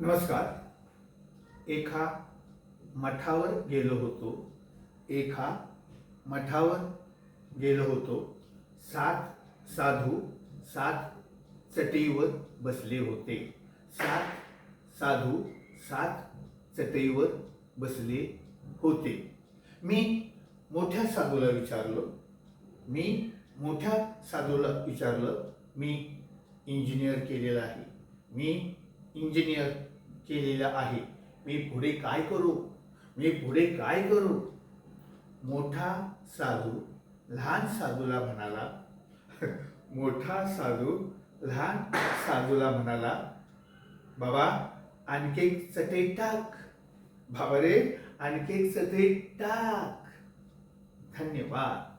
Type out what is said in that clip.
नमस्कार. एका मठावर गेलो होतो. एका मठावर गेलो होतो. सात साधू सात चटईवर बसले होते. सात साधू सात चटईवर बसले होते. मी मोठ्या साधूला विचारलं. मी मोठ्या साधूला विचारलं. मी इंजिनियर केलेलं आहे. मी इंजिनियर केलेलं आहे. मी पुढे काय करू? मी पुढे काय करू? मोठा साधू लहान साधूला म्हणाला मोठा साधू लहान साधूला म्हणाला बाबा आणखी एक चटई टाक. बाबा रे आणखी एक चटई टाक. धन्यवाद.